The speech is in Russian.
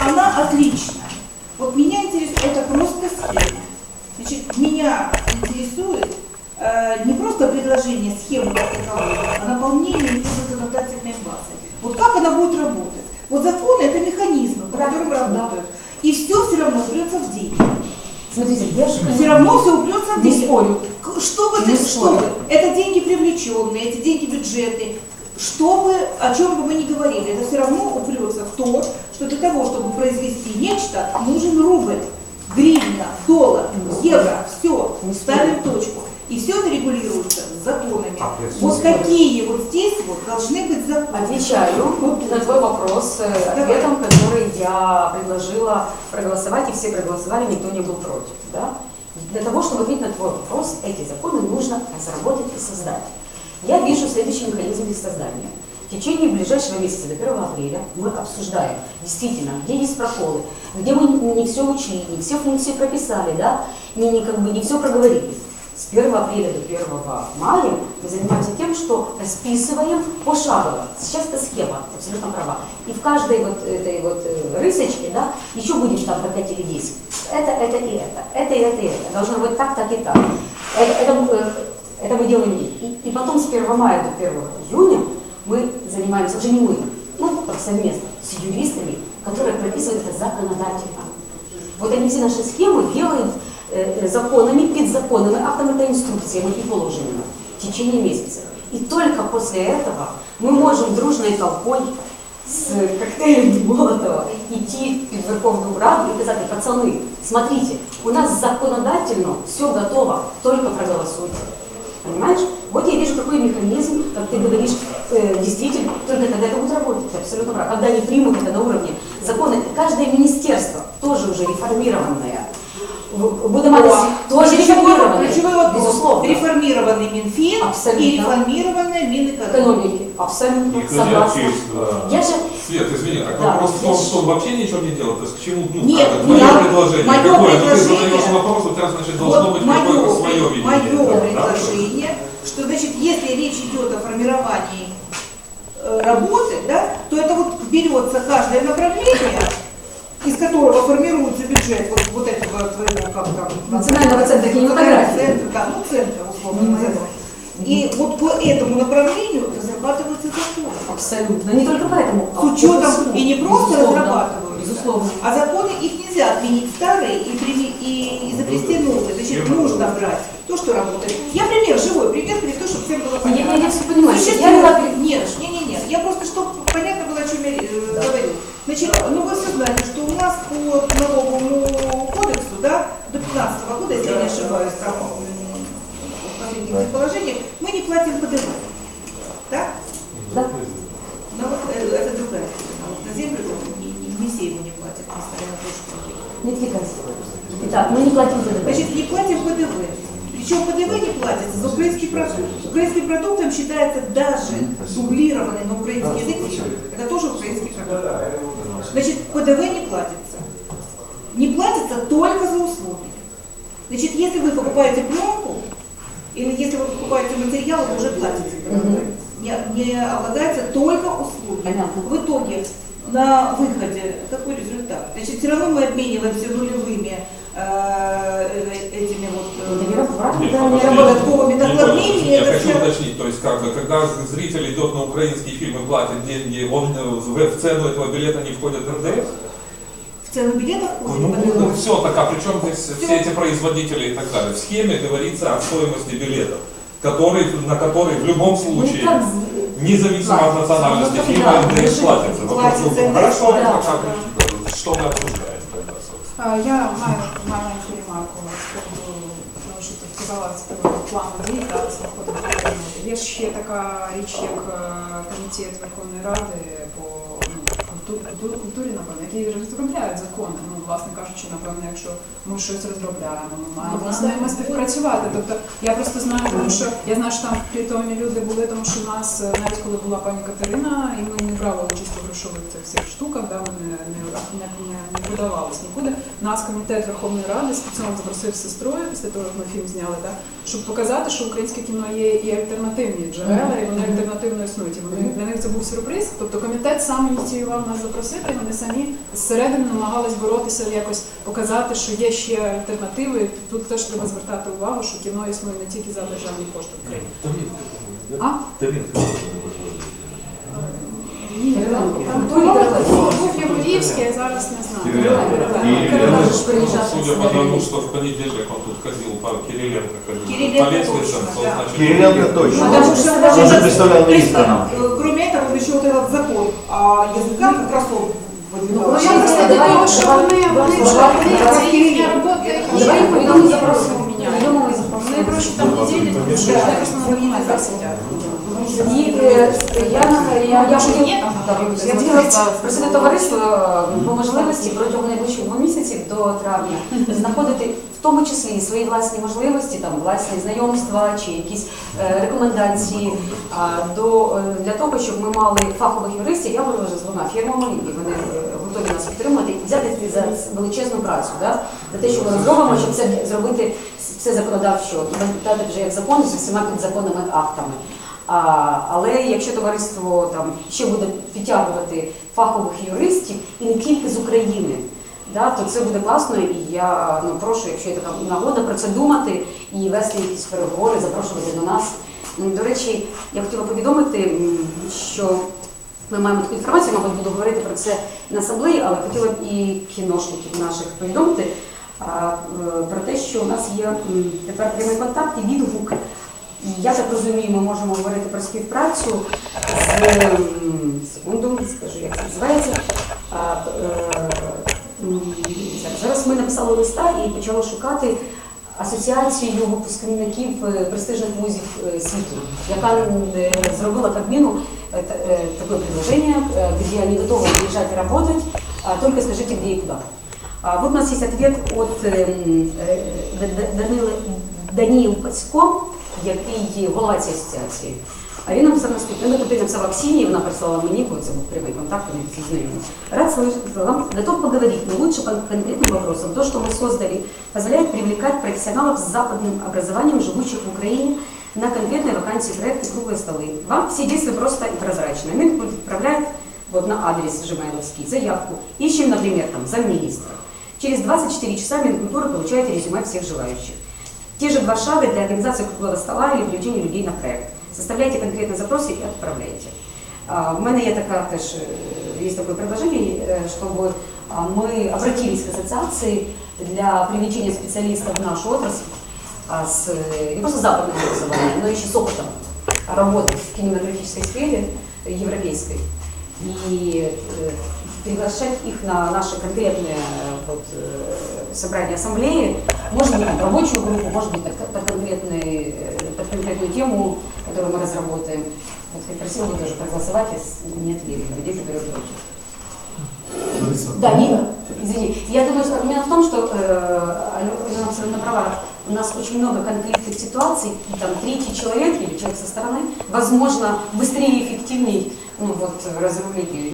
она отличная. Вот меня интересует, это просто схема. Значит, меня интересует э, не просто предложение схемы как таковой, а наполнение ее законодательной базой. Вот как она будет работать? Вот законы это механизмы, по которым работают. И все все равно упрется в деньги. Смотрите, я же Все равно все упрется в не деньги. спорю. К- Что бы Не ты, что спорю. бы, это деньги привлеченные, эти деньги бюджетные. Что бы, о чем бы мы ни говорили, это все равно упрется в то, что для того, чтобы произвести нечто, нужен рубль, гривна, доллар, евро, все, ставим точку. И все это регулируется законами. А, Вот такие вот здесь вот должны быть законы. Отвечаю на твой вопрос ответом, который я предложила проголосовать, и все проголосовали, никто не был против. Да? Для того, чтобы ответить на твой вопрос, эти законы нужно разработать и создать. Я вижу следующий механизм их создания. В течение ближайшего месяца, до 1 апреля, мы обсуждаем действительно, где есть проколы, где мы не все учли, не все функции прописали, да, не, не, как бы не все проговорили. С 1 апреля до 1 мая мы занимаемся тем, что расписываем пошагово. Сейчас это схема, абсолютно права. И в каждой вот этой вот э, рысочке, да, еще будет там по 5 или 10. Это, это и это, это и это и это. Должно быть так, так и так. Это, это, э, это мы делаем и, и потом с 1 мая до 1 июня мы занимаемся, уже не мы, ну, совместно, с юристами, которые прописывают это законодательно. Вот они все наши схемы делают э, законами, подзаконными актами, это инструкциями и положениями в течение месяца. И только после этого мы можем дружной толпой с коктейлем Молотова идти в Верховную Раду и сказать, пацаны, смотрите, у нас законодательно все готово, только проголосуйте. Понимаешь? Вот я вижу, какой механизм, как ты говоришь, э, действительно, только тогда это будет работать, абсолютно прав. Когда они примут это на уровне закона, каждое министерство тоже уже реформированное, будем О, тоже ключевой- вопрос. безусловно. Реформированный Минфин Абсолютно. и реформированная Минэкономика. Экономики, абсолютно согласна. Я же Свет, извини, так Да, вопрос в том, что он вообще ничего не делал, то есть к чему, ну, Нет, как, мое предложение, мое какое? Ну, ты предложение- задаешь вопрос, у тебя, значит, должно Вот быть мое, какое-то свое видение. мое Да, предложение, что значит, если речь идет о формировании э, работы, да, то это вот берется каждое направление, из которого формируется бюджет вот, вот этого твоего, как там, Национального центра кинематографии. Центра, да, ну центра условно назовем. И вот по этому направлению разрабатываются законы. абсолютно, не только поэтому. а С учетом безусловно, и не просто безусловно, разрабатываются, Безусловно. а законы их нельзя отменить старые и, прими- и изобрести новые. Значит, нужно брать то, что работает. Я пример, живой пример, приведу, чтобы всем было Я, понятно. я, я все понимаю. Существует- Я была Нет, не, не, не. Я просто, чтобы понятно было, о чем я э, говорю. Значит, ну вы все знаете, что у нас по налоговому кодексу, да, до 15 года, если я не ошибаюсь, там, м, в последних предположениях, мы не платим ПДВ. Да? Да. Но вот э, это другая тема. Вот на землю не, не, не все ему не платят, несмотря на то, что Не отвлекайся. Мы не платим ПДВ. Значит, не платим ПДВ. Причем ПДВ не платится за украинский продукт. Украинским продуктом считается даже дублированный на украинский язык. Это тоже украинский продукт. Значит, ПДВ не платится. Не платится только за услуги. Значит, если вы покупаете пленку, или если вы покупаете материал, вы уже платите. Не, не облагается только услуги. Понятно. В итоге на выходе какой результат? Значит, все равно мы обмениваемся нулевыми этими вот Это не э, работает. Нет, Да, не. Я хочу все уточнить, то есть как бы, когда зритель идет на украинские фильмы, платит деньги, он э, в в цену этого билета не входит РДС? в цену билета входит Ну, ПДВ. все, так а при чем здесь все эти производители и так далее? В схеме говорится о стоимости билетов, который, на который в любом Ну, случае, как независимо от платится. национальности Ну, фильма, да, НДС ну, платится. НДС, Хорошо, да. пока что мы обсуждаем Я маю маленьку ремарку з приводу того, що ти сказала з приводу плану дій та з виходу Є ж ще така річ, як е, комітет Верховної Ради по ну, культу- культу- культурі, напевно, які розробляють закони. Ну, власне кажучи, напевно, якщо ми щось розробляємо, ми маємо з ними співпрацювати. Тобто я просто знаю, тому що я знаю, що там притомні люди були, тому що в нас е, навіть коли була пані Катерина, і ми не брали участь у грошових цих всіх штуках, да, ми не, не, не, не, подавалось нікуди. Нас комітет Верховної Ради спеціально запросив сестрою після того, як ми фільм зняли, да, щоб показати, що українське кіно є і альтернативні джерела, і вони альтернативно існують. І вони для них це був сюрприз. Тобто комітет сам ініціював нас запросити, вони самі зсередини намагались боротися якось показати, що є ще альтернативи. Тут теж треба звертати увагу, що кіно існує не тільки за державні кошти в Україні. А? Ні, був Яворівський, я зараз не знаю. Судя по тому, что в понедельник он тут ходил, по Кириленко ходил, по лестницам, точно, то значит... Кириленко точно. Он же представлял министра нам. Кроме еще вот этот закон о языках как раз он выдвигал. Ну, Я просто Давай, думаю, що давай, вони, давай, вони, давай, вони, давай. це їхня робота, їх Давай ніхто повідомимо не запрос. запросив міняти. Повідомили запрос. Вони просто там неділі, тому що вони просто на документах сидять. І е, я, я, я, Може, хотіла- є там Так, якісь я хотіла просити товариство е, по можливості протягом найближчих двох місяців до травня знаходити в тому числі свої власні можливості, там власні знайомства чи якісь е, рекомендації а, до е, для того, щоб ми мали фахових юристів. Я говорила з двома фірмами, і вони е, готові нас підтримати, і взяти за величезну працю, да? за те, що ми розробимо, щоб це зробити все законодавчо і дати вже як закон з усіма підзаконними актами. А, але якщо товариство там ще буде підтягувати фахових юристів і не тільки з України, да, то це буде класно. І я ну, прошу, якщо є така нагода, про це думати і вести якісь переговори, запрошувати до нас. До речі, я хотіла повідомити, що ми маємо таку інформацію, мабуть, буду говорити про це на асамблеї, але хотіла б і кіношників наших повідомити е, про те, що у нас є тепер прямий контакт і відгук. Я так розумію, ми можемо говорити про співпрацю з секунду, скажу, як це називається написала листа і почала шукати асоціацію випускників е, престижних вузів е, світу, яка е, зробила Кабміну таке предложення, де вони готові приїжджати працювати, тільки скажіть, де і куди. А вот у нас есть ответ от Данила Даніїл Пасько, який є голова цієї асоціації. А він написав наступне. Ну, тобто він написав Аксині, вона прислала мені, бо це був прямий контакт, вони всі знайомі. Рад слышать, вам готов поговорить, но лучше по конкретным вопросам. То, что мы создали, позволяет привлекать профессионалов с западным образованием, живущих в Украине, на конкретные вакансии проекты «Круглые столы». Вам все действия просто и прозрачно. Минкульт отправляет вот на адрес жемайловский заявку. Ищем, например, там, замминистра. Через 24 часа Минкультура получает резюме всех желающих. Те же два шага для организации круглого стола или привлечения людей на проект. Составляйте конкретные запросы и отправляйте. А, У меня є така теж, предложение, э, чтобы а, мы обратились к ассоциации для привлечения специалистов в нашу отрасль а, с, не просто западным образованием, но еще с опытом работы в кинематографической сфере европейской. И э, приглашать их на наши конкретные э, вот, э, собрания ассамблеи, может быть, там, рабочую группу, может быть, под, под конкретную тему, которую мы разработаем. Вот я просила бы тоже проголосовать, если нет ли людей, которые против. Да, Нина, извини. Я думаю, что аргумент в том, что э, Алена абсолютно права. У нас очень много конфликтных ситуаций, и там третий человек или человек со стороны, возможно, быстрее и эффективнее ну, вот, разрулить